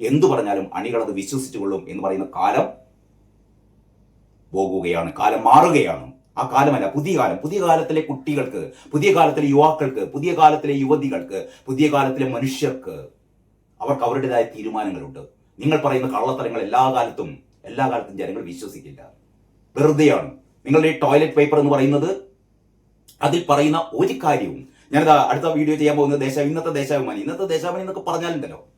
എന്തു പറഞ്ഞാലും അണികൾ അത് വിശ്വസിച്ചുകൊള്ളും എന്ന് പറയുന്ന കാലം പോകുകയാണ് കാലം മാറുകയാണ്. ആ കാലമല്ല പുതിയ കാലം. പുതിയ കാലത്തിലെ കുട്ടികൾക്ക് പുതിയ കാലത്തിലെ യുവാക്കൾക്ക് പുതിയ കാലത്തിലെ യുവതികൾക്ക് പുതിയ കാലത്തിലെ മനുഷ്യർക്ക് അവർക്ക് അവരുടേതായ തീരുമാനങ്ങളുണ്ട്. നിങ്ങൾ പറയുന്ന കള്ളത്തരങ്ങൾ എല്ലാ കാലത്തും എല്ലാ കാലത്തും ജനങ്ങൾ വിശ്വസിക്കില്ല. വെറുതെയാണ്. നിങ്ങളുടെ ഈ ടോയ്ലറ്റ് പേപ്പർ എന്ന് പറയുന്നത് അതിൽ പറയുന്ന ഒരു കാര്യവും ഞാനിതാ അടുത്ത വീഡിയോ ചെയ്യാൻ പോകുന്നത് ദേശ ഇന്നത്തെ ദേശാഭിമാനി. ഇന്നത്തെ ദേശാഭിമാനി എന്നൊക്കെ പറഞ്ഞാലുണ്ടല്ലോ.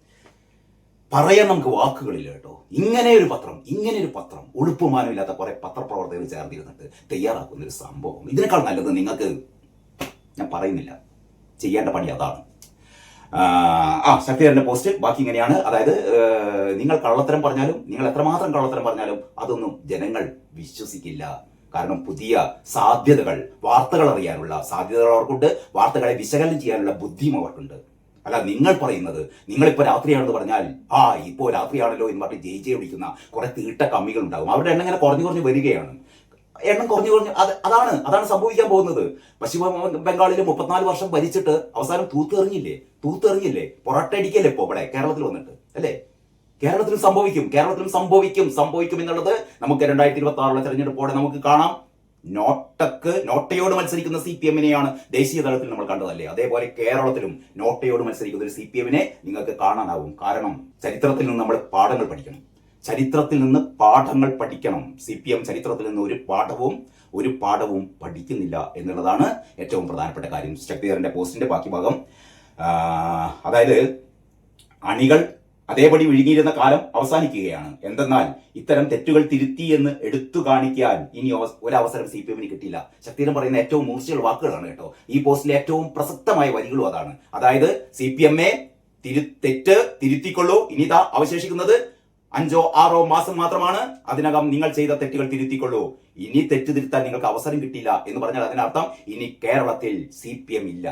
പറയാൻ നമുക്ക് വാക്കുകളില്ല കേട്ടോ. ഇങ്ങനെ ഒരു പത്രം ഇങ്ങനെ ഒരു പത്രം ഉളുപ്പുമാനമില്ലാത്ത കുറെ പത്രപ്രവർത്തകർ ചേർന്നിരുന്നിട്ട് തയ്യാറാക്കുന്ന ഒരു സംഭവം. ഇതിനേക്കാൾ നല്ലത് നിങ്ങൾക്ക് ഞാൻ പറയുന്നില്ല. ചെയ്യേണ്ട പണി അതാണ്. ആ ശക്തിധരന്റെ പോസ്റ്റ് ബാക്കി ഇങ്ങനെയാണ്. അതായത് നിങ്ങൾ കള്ളത്തരം പറഞ്ഞാലും നിങ്ങൾ എത്രമാത്രം കള്ളത്തരം പറഞ്ഞാലും അതൊന്നും ജനങ്ങൾ വിശ്വസിക്കില്ല. കാരണം പുതിയ സാധ്യതകൾ വാർത്തകൾ അറിയാനുള്ള സാധ്യതകൾ അവർക്കുണ്ട്. വാർത്തകളെ വിശകലനം ചെയ്യാനുള്ള ബുദ്ധിയും അവർക്കുണ്ട്. അല്ല നിങ്ങൾ പറയുന്നത് നിങ്ങളിപ്പോൾ രാത്രിയാണെന്ന് പറഞ്ഞാൽ ആ ഇപ്പോൾ രാത്രിയാണല്ലോ എന്ന് പറഞ്ഞ് ജയി ജയി വിളിക്കുന്ന കുറെ തീട്ട കമ്മികൾ ഉണ്ടാകും അവരുടെ എണ്ണം ഇങ്ങനെ കുറഞ്ഞു കുറഞ്ഞു വരികയാണ്. എണ്ണം കുറഞ്ഞു കുറഞ്ഞു അത് അതാണ് അതാണ് സംഭവിക്കാൻ പോകുന്നത്. പശ്ചിമ ബംഗാളിൽ മുപ്പത്തിനാല് വർഷം ഭരിച്ചിട്ട് അവസാനം തൂത്തെറിഞ്ഞില്ലേ? തൂത്തെറിഞ്ഞില്ലേ? പൊറട്ടടിക്കല്ലേ ഇപ്പോൾ ഇവിടെ കേരളത്തിൽ വന്നിട്ട് അല്ലേ? കേരളത്തിലും സംഭവിക്കും കേരളത്തിലും സംഭവിക്കും സംഭവിക്കും എന്നുള്ളത് നമുക്ക് രണ്ടായിരത്തി ഇരുപത്തി ആറിലെ തെരഞ്ഞെടുപ്പോടെ നമുക്ക് കാണാം. നോട്ടക്ക് നോട്ടയോട് മത്സരിക്കുന്ന സി പി എമ്മിനെയാണ് ദേശീയ തലത്തിൽ നമ്മൾ കണ്ടതല്ലേ? അതേപോലെ കേരളത്തിലും നോട്ടയോട് മത്സരിക്കുന്ന ഒരു സി പി എമ്മിനെ നിങ്ങൾക്ക് കാണാനാവും. കാരണം ചരിത്രത്തിൽ നിന്ന് നമ്മൾ പാഠങ്ങൾ പഠിക്കണം. ചരിത്രത്തിൽ നിന്ന് പാഠങ്ങൾ പഠിക്കണം. സി പി എം ചരിത്രത്തിൽ നിന്ന് ഒരു പാഠവും ഒരു പാഠവും പഠിക്കുന്നില്ല എന്നുള്ളതാണ് ഏറ്റവും പ്രധാനപ്പെട്ട കാര്യം. ശക്തിധരന്റെ പോസ്റ്റിന്റെ ബാക്കി ഭാഗം. അതായത് അണികൾ അതേപടി വിഴുങ്ങിയിരുന്ന കാലം അവസാനിക്കുകയാണ്. എന്തെന്നാൽ ഇത്തരം തെറ്റുകൾ തിരുത്തി എന്ന് എടുത്തു കാണിക്കാൻ ഇനി ഒരവസരം സി പി എമ്മിന് കിട്ടില്ല ശക്തീരൻ പറയുന്ന ഏറ്റവും മൂർച്ചയുള്ള വാക്കുകളാണ് കേട്ടോ. ഈ പോസ്റ്റിലെ ഏറ്റവും പ്രസക്തമായ വരികളും അതാണ്. അതായത് സി പി എം തിരു തെറ്റ് തിരുത്തിക്കൊള്ളൂ. ഇനി ഇതാ അവശേഷിക്കുന്നത് അഞ്ചോ ആറോ മാസം മാത്രമാണ്. അതിനകം നിങ്ങൾ ചെയ്ത തെറ്റുകൾ തിരുത്തിക്കൊള്ളൂ. ഇനി തെറ്റ് തിരുത്താൻ നിങ്ങൾക്ക് അവസരം കിട്ടില്ല എന്ന് പറഞ്ഞാൽ അതിനർത്ഥം ഇനി കേരളത്തിൽ സി ഇല്ല.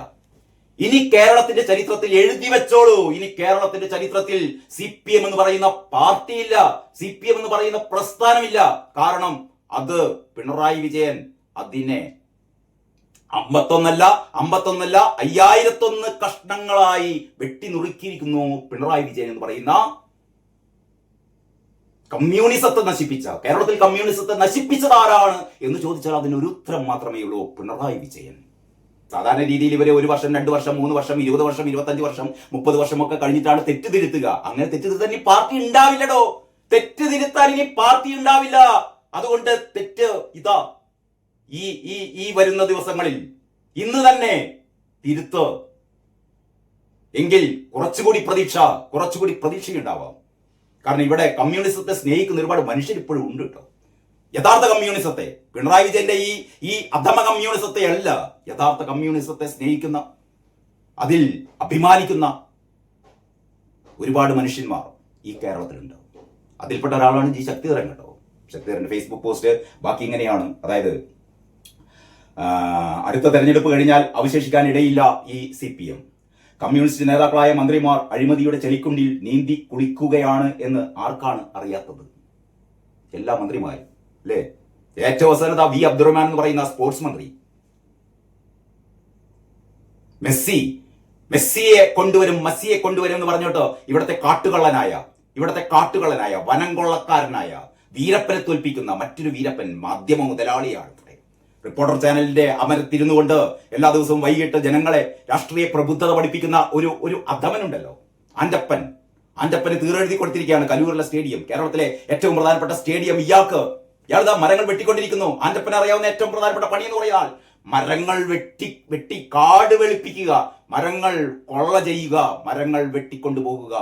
ഇനി കേരളത്തിന്റെ ചരിത്രത്തിൽ എഴുതി വെച്ചോളൂ. ഇനി കേരളത്തിന്റെ ചരിത്രത്തിൽ സി പി എം എന്ന് പറയുന്ന പാർട്ടിയില്ല. സി പി എം എന്ന് പറയുന്ന പ്രസ്ഥാനമില്ല. കാരണം അത് പിണറായി വിജയൻ അതിനെ അമ്പത്തൊന്നല്ല അമ്പത്തൊന്നല്ല അയ്യായിരത്തൊന്ന് കഷ്ണങ്ങളായി വെട്ടി നുറുക്കിയിരിക്കുന്നു പിണറായി വിജയൻ എന്ന് പറയുന്ന കമ്മ്യൂണിസത്തെ നശിപ്പിച്ച കേരളത്തിൽ കമ്മ്യൂണിസത്തെ നശിപ്പിച്ചത് ആരാണ് എന്ന് ചോദിച്ചാൽ അതിനൊരു ഉത്തരം മാത്രമേ ഉള്ളൂ പിണറായി വിജയൻ. സാധാരണ രീതിയിൽ ഇവരെ ഒരു വർഷം രണ്ട് വർഷം മൂന്ന് വർഷം ഇരുപത് വർഷം ഇരുപത്തഞ്ച് വർഷം മുപ്പത് വർഷമൊക്കെ കഴിഞ്ഞിട്ടാണ് തെറ്റ് തിരുത്തുക അങ്ങനെ തെറ്റ് തിരുത്താൻ ഇനി പാർട്ടി ഉണ്ടാവില്ലടോ. തെറ്റ് തിരുത്താൻ ഇനി പാർട്ടി ഉണ്ടാവില്ല. അതുകൊണ്ട് തെറ്റ് ഇതാ. ഈ ഈ ഈ വരുന്ന ദിവസങ്ങളിൽ ഇന്ന് തന്നെ തിരുത്ത്. എങ്കിൽ കുറച്ചുകൂടി പ്രതീക്ഷ കുറച്ചുകൂടി പ്രതീക്ഷയുണ്ടാവാം. കാരണം ഇവിടെ കമ്മ്യൂണിസത്തെ സ്നേഹിക്കുന്ന ഒരുപാട് മനുഷ്യർ ഇപ്പോഴും ഉണ്ട് കേട്ടോ. യഥാർത്ഥ കമ്മ്യൂണിസത്തെ പിണറായി വിജയന്റെ ഈ ഈ അധമ കമ്മ്യൂണിസത്തെ അല്ല യഥാർത്ഥ കമ്മ്യൂണിസത്തെ സ്നേഹിക്കുന്ന അതിൽ അഭിമാനിക്കുന്ന ഒരുപാട് മനുഷ്യന്മാർ ഈ കേരളത്തിലുണ്ട്. അതിൽപ്പെട്ട ഒരാളാണ് ജി ശക്തിധരൻ കേട്ടോ. ശക്തിധരന്റെ ഫേസ്ബുക്ക് പോസ്റ്റ് ബാക്കി ഇങ്ങനെയാണ്. അതായത് അടുത്ത തെരഞ്ഞെടുപ്പ് കഴിഞ്ഞാൽ അവശേഷിക്കാൻ ഇടയില്ല ഈ സി പി എം. കമ്മ്യൂണിസ്റ്റ് നേതാക്കളായ മന്ത്രിമാർ അഴിമതിയുടെ ചെളിക്കുണ്ടിൽ നീന്തി കുളിക്കുകയാണ് എന്ന് ആർക്കാണ് അറിയാത്തത്? എല്ലാ മന്ത്രിമാരും. അല്ലേ ഏറ്റവും അവസാനത വി അബ്ദുറഹ്മാൻ എന്ന് പറയുന്ന സ്പോർട്സ് മന്ത്രി. മെസ്സി മെസ്സിയെ കൊണ്ടുവരും മെസ്സിയെ കൊണ്ടുവരും എന്ന് പറഞ്ഞിട്ട് ഇവിടുത്തെ കാട്ടുകള്ളനായ ഇവിടുത്തെ കാട്ടുകള്ളനായ വനം കൊള്ളക്കാരനായ വീരപ്പനെ തോൽപ്പിക്കുന്ന മറ്റൊരു വീരപ്പൻ മാധ്യമ മുതലാളിയാണ് ഇവിടെ. റിപ്പോർട്ടർ ചാനലിന്റെ അമരത്തിരുന്നു കൊണ്ട് എല്ലാ ദിവസവും വൈകിട്ട് ജനങ്ങളെ രാഷ്ട്രീയ പ്രബുദ്ധത പഠിപ്പിക്കുന്ന ഒരു ഒരു അധമനുണ്ടല്ലോ. ആന്റപ്പൻ ആന്റപ്പന് തീരെഴുതി കൊടുത്തിരിക്കുകയാണ് കലൂരിലെ സ്റ്റേഡിയം. കേരളത്തിലെ ഏറ്റവും പ്രധാനപ്പെട്ട സ്റ്റേഡിയം ഇയാൾക്ക് ഇയാൾ ഇതാ മരങ്ങൾ വെട്ടിക്കൊണ്ടിരിക്കുന്നു. ആന്റപ്പന് അറിയാവുന്ന ഏറ്റവും പ്രധാനപ്പെട്ട പണി എന്ന് പറയാൻ മരങ്ങൾ വെട്ടി വെട്ടി കാട് വെളുപ്പിക്കുക. മരങ്ങൾ കൊള്ള ചെയ്യുക. മരങ്ങൾ വെട്ടിക്കൊണ്ടുപോകുക.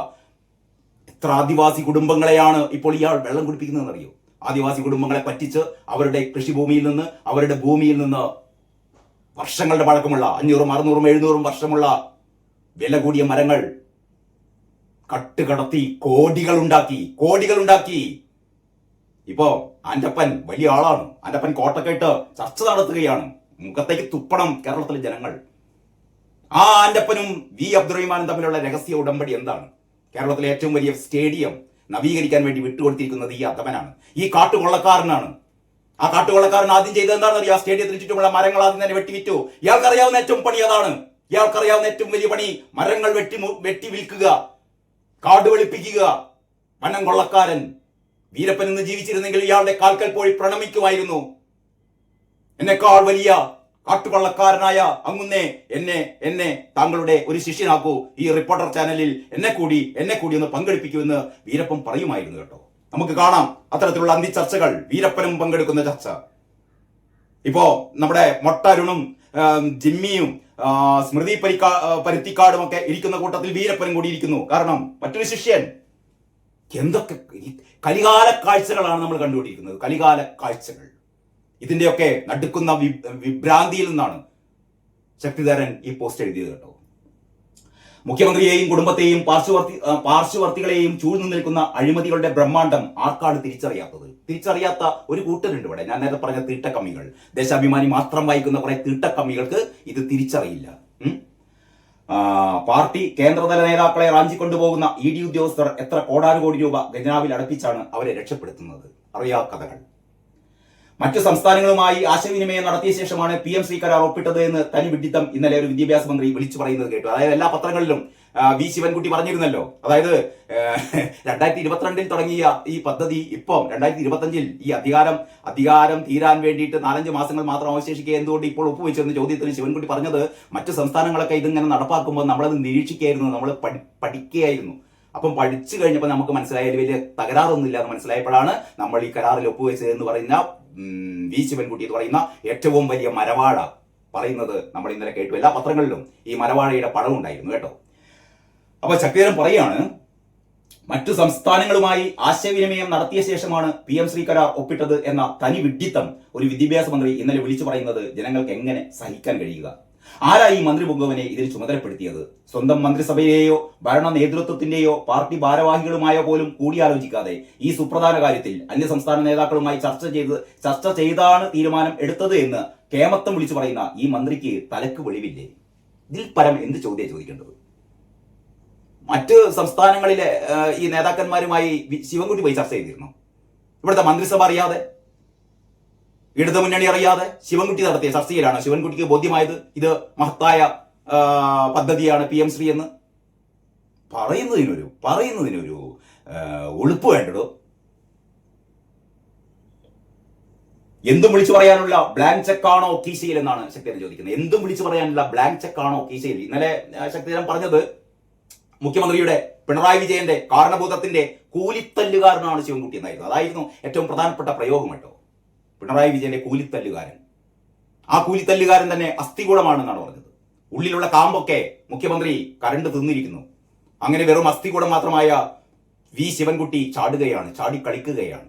എത്ര ആദിവാസി കുടുംബങ്ങളെയാണ് ഇപ്പോൾ ഇയാൾ വെള്ളം കുടിപ്പിക്കുന്നതെന്ന് അറിയോ ആദിവാസി കുടുംബങ്ങളെ പറ്റിച്ച് അവരുടെ കൃഷിഭൂമിയിൽ നിന്ന് അവരുടെ ഭൂമിയിൽ നിന്ന് വർഷങ്ങളുടെ പഴക്കമുള്ള അഞ്ഞൂറും അറുന്നൂറും എഴുന്നൂറും വർഷമുള്ള വില കൂടിയ മരങ്ങൾ കട്ടുകടത്തി കോടികൾ ഉണ്ടാക്കി കോടികൾ ഉണ്ടാക്കി ഇപ്പോ ആന്റപ്പൻ വലിയ ആളാണ്. ആന്റപ്പൻ കോട്ടക്കെട്ട് ചർച്ച നടത്തുകയാണ്. മുഖത്തേക്ക് തുപ്പണം കേരളത്തിലെ ജനങ്ങൾ. ആ ആന്റപ്പനും വി അബ്ദുറഹിമാനും തമ്മിലുള്ള രഹസ്യ ഉടമ്പടി എന്താണ്? കേരളത്തിലെ ഏറ്റവും വലിയ സ്റ്റേഡിയം നവീകരിക്കാൻ വേണ്ടി വിട്ടുകൊടുത്തിരിക്കുന്നത് ഈ അധമനാണ്. ഈ കാട്ടുകൊള്ളക്കാരനാണ്. ആ കാട്ടുകൊള്ളക്കാരൻ ആദ്യം ചെയ്തത് എന്താണെന്ന് അറിയാം? സ്റ്റേഡിയത്തിന് ചുറ്റുമുള്ള മരങ്ങൾ ആദ്യം തന്നെ വെട്ടിവിറ്റു. ഇയാൾക്കറിയാവുന്ന ഏറ്റവും പണി അതാണ്. ഇയാൾക്കറിയാവുന്ന ഏറ്റവും വലിയ പണി മരങ്ങൾ വെട്ടി വെട്ടി വിൽക്കുക കാട് വെളുപ്പിക്കുക. വനം കൊള്ളക്കാരൻ വീരപ്പൻ ഇന്ന് ജീവിച്ചിരുന്നെങ്കിൽ ഇയാളുടെ കാൽക്കൽ പോയി പ്രണമിക്കുമായിരുന്നു. എന്നെക്കാൾ വലിയ കാട്ടുവള്ളക്കാരനായ അങ്ങുന്നേ എന്നെ എന്നെ താങ്കളുടെ ഒരു ശിഷ്യനാക്കൂ. ഈ റിപ്പോർട്ടർ ചാനലിൽ എന്നെ കൂടി എന്നെ കൂടി ഒന്ന് പങ്കെടുപ്പിക്കുമെന്ന് വീരപ്പൻ പറയുമായിരുന്നു കേട്ടോ. നമുക്ക് കാണാം അത്തരത്തിലുള്ള അന്തി ചർച്ചകൾ വീരപ്പനും പങ്കെടുക്കുന്ന ചർച്ച. ഇപ്പോ നമ്മുടെ മൊട്ടരുണും ജിമ്മിയും സ്മൃതി പരിക്കാ പരുത്തിക്കാടും ഒക്കെ ഇരിക്കുന്ന കൂട്ടത്തിൽ വീരപ്പനും കൂടി ഇരിക്കുന്നു. കാരണം മറ്റൊരു ശിഷ്യൻ എന്തൊക്കെ കലികാല കാഴ്ചകളാണ് നമ്മൾ കണ്ടുപിടിക്കുന്നത്? കലികാല കാഴ്ചകൾ. ഇതിന്റെയൊക്കെ നടുക്കുന്ന വിഭ്രാന്തിയിൽ നിന്നാണ് ശക്തിധരൻ ഈ പോസ്റ്റ് എഴുതിയത് കേട്ടോ. മുഖ്യമന്ത്രിയെയും കുടുംബത്തെയും പാർശ്വവർത്തി പാർശ്വവർത്തികളെയും ചൂഴ്ന്നു നിൽക്കുന്ന അഴിമതികളുടെ ബ്രഹ്മാണ്ടം ആർക്കാണ് തിരിച്ചറിയാത്തത്? തിരിച്ചറിയാത്ത ഒരു കൂട്ടരുണ്ട് ഇവിടെ. ഞാൻ നേരത്തെ പറഞ്ഞ തീട്ടക്കമ്മികൾ. ദേശാഭിമാനി മാത്രം വായിക്കുന്ന കുറെ തീട്ടക്കമ്മികൾക്ക് ഇത് തിരിച്ചറിയില്ല. പാർട്ടി കേന്ദ്രതല നേതാക്കളെ റാഞ്ചി കൊണ്ടുപോകുന്ന ഇ ഡി ഉദ്യോഗസ്ഥർ എത്ര കോടാനുകോടി രൂപ ഖജനാവിൽ അടപ്പിച്ചാണ് അവരെ രക്ഷപ്പെടുത്തുന്നത്? അറിയാ കഥകൾ. മറ്റു സംസ്ഥാനങ്ങളുമായി ആശയവിനിമയം നടത്തിയ ശേഷമാണ് പി എം ശ്രീ കരാർ ഒപ്പിട്ടത് എന്ന് തനി വിഡിത്തം ഇന്നലെ ഒരു വിദ്യാഭ്യാസ മന്ത്രി വിളിച്ചു പറയുന്നത് കേട്ടു. അതായത് എല്ലാ പത്രങ്ങളിലും വി ശിവൻകുട്ടി പറഞ്ഞിരുന്നല്ലോ. അതായത് രണ്ടായിരത്തി ഇരുപത്തിരണ്ടിൽ തുടങ്ങിയ ഈ പദ്ധതി ഇപ്പം രണ്ടായിരത്തി ഇരുപത്തഞ്ചിൽ ഈ അധികാരം അധികാരം തീരാൻ വേണ്ടിയിട്ട് നാലഞ്ച് മാസങ്ങൾ മാത്രം അവശേഷിക്കുക എന്തുകൊണ്ട് ഇപ്പോൾ ഒപ്പുവെച്ചെന്ന് ചോദ്യത്തിന് ശിവൻകുട്ടി പറഞ്ഞത് മറ്റു സംസ്ഥാനങ്ങളൊക്കെ ഇതിങ്ങനെ നടപ്പാക്കുമ്പോൾ നമ്മളത് നിരീക്ഷിക്കുകയായിരുന്നു നമ്മൾ പഠി പഠിക്കുകയായിരുന്നു. അപ്പം പഠിച്ചു കഴിഞ്ഞപ്പോൾ നമുക്ക് മനസ്സിലായാലും വലിയ തകരാറൊന്നുമില്ല എന്ന് മനസ്സിലായപ്പോഴാണ് നമ്മൾ ഈ കരാറിൽ ഒപ്പുവെച്ചത് എന്ന് പറയുന്ന വി ശിവൻകുട്ടി എന്ന് പറയുന്ന ഏറ്റവും വലിയ മരവാഴ പറയുന്നത് നമ്മൾ ഇന്നലെ കേട്ടു. എല്ലാ പത്രങ്ങളിലും ഈ മരവാഴയുടെ പടം ഉണ്ടായിരുന്നു കേട്ടോ. അപ്പൊ ശക്തിധരൻ പറയാണ് മറ്റു സംസ്ഥാനങ്ങളുമായി ആശയവിനിമയം നടത്തിയ ശേഷമാണ് പി എം ശ്രീ കരാർ ഒപ്പിട്ടത് എന്ന തനി വിഡ്ഢിത്തം ഒരു വിദ്യാഭ്യാസ മന്ത്രി ഇന്നലെ വിളിച്ചു പറയുന്നത് ജനങ്ങൾക്ക് എങ്ങനെ സഹിക്കാൻ കഴിയുക? ആരാ ഈ മന്ത്രി പൊങ്കവനെ ഇതിൽ ചുമതലപ്പെടുത്തിയത്? സ്വന്തം മന്ത്രിസഭയെയോ ഭരണ നേതൃത്വത്തിന്റെയോ പാർട്ടി ഭാരവാഹികളുമായോ പോലും കൂടിയാലോചിക്കാതെ ഈ സുപ്രധാന കാര്യത്തിൽ അന്യസംസ്ഥാന നേതാക്കളുമായി ചർച്ച ചെയ്ത് ചർച്ച ചെയ്താണ് തീരുമാനം എടുത്തത് എന്ന് കേമത്തം വിളിച്ചു പറയുന്ന ഈ മന്ത്രിക്ക് തലക്ക് വെളിവില്ലേ? ഇതിൽ പരം എന്ത് ചോദ്യം ചോദിക്കേണ്ടത്? മറ്റ് സംസ്ഥാനങ്ങളിലെ ഈ നേതാക്കന്മാരുമായി ശിവൻകുട്ടി പോയി ചർച്ച ചെയ്തിരുന്നു. ഇവിടുത്തെ മന്ത്രിസഭ അറിയാതെ ഇടതു മുന്നണി അറിയാതെ ശിവൻകുട്ടി നടത്തിയ ചർച്ചയിലാണ്. ശിവൻകുട്ടിക്ക് ബോധ്യമായത് ഇത് മഹത്തായ പദ്ധതിയാണ് പി എം ശ്രീ എന്ന്. പറയുന്നതിനൊരു പറയുന്നതിനൊരു ഒളിപ്പ് വേണ്ടടോ? എന്തും വിളിച്ചു പറയാനുള്ള ബ്ലാങ്ക് ചെക്കാണോ കീശയിൽ എന്നാണ് ശക്തിധരൻ ചോദിക്കുന്നത്. എന്തും വിളിച്ചു പറയാനുള്ള ബ്ലാങ്ക് ചെക്കാണോ കീശയിൽ ഇന്നലെ ശക്തിധരൻ പറഞ്ഞത് മുഖ്യമന്ത്രിയുടെ പിണറായി വിജയന്റെ കാരണഭൂതത്തിന്റെ കൂലിത്തല്ലുകാരനാണ് ശിവൻകുട്ടി എന്നായിരുന്നു അതായിരുന്നു ഏറ്റവും പ്രധാനപ്പെട്ട പ്രയോഗം കേട്ടോ. പിണറായി വിജയന്റെ കൂലിത്തല്ലുകാരൻ. ആ കൂലിത്തല്ലുകാരൻ തന്നെ അസ്ഥികൂടമാണെന്നാണ് പറഞ്ഞത്. ഉള്ളിലുള്ള കാമ്പൊക്കെ മുഖ്യമന്ത്രി കരണ്ട് തിന്നിരിക്കുന്നു. അങ്ങനെ വെറും അസ്ഥികൂടം മാത്രമായ വി ശിവൻകുട്ടി ചാടുകയാണ് ചാടി കളിക്കുകയാണ്.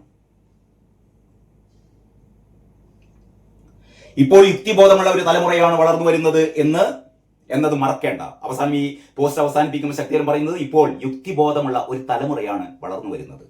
ഇപ്പോൾ യുക്തിബോധമുള്ള ഒരു തലമുറയാണ് വളർന്നു വരുന്നത് എന്ന് എന്നത് മറക്കേണ്ട. അവസാനം ഈ പോസ്റ്റ് അവസാനിപ്പിക്കുമ്പോൾ ശക്തിധരൻ പറയുന്നത് ഇപ്പോൾ യുക്തിബോധമുള്ള ഒരു തലമുറയാണ് വളർന്നു വരുന്നത്.